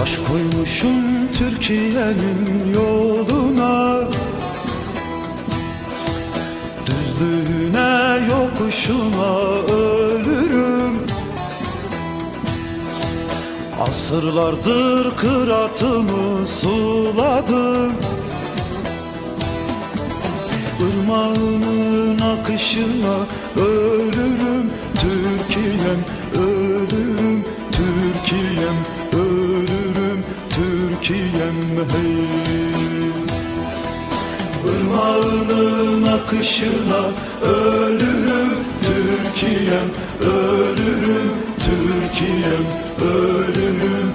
Taş koymuşum Türkiye'nin yoluna. Düzlüğüne yokuşuna ölürüm. Asırlardır kıratımı suladım. Irmağının akışına ölürüm hey Irmağının akışına ölürüm Türkiye'm ölürüm Türkiye'm ölürüm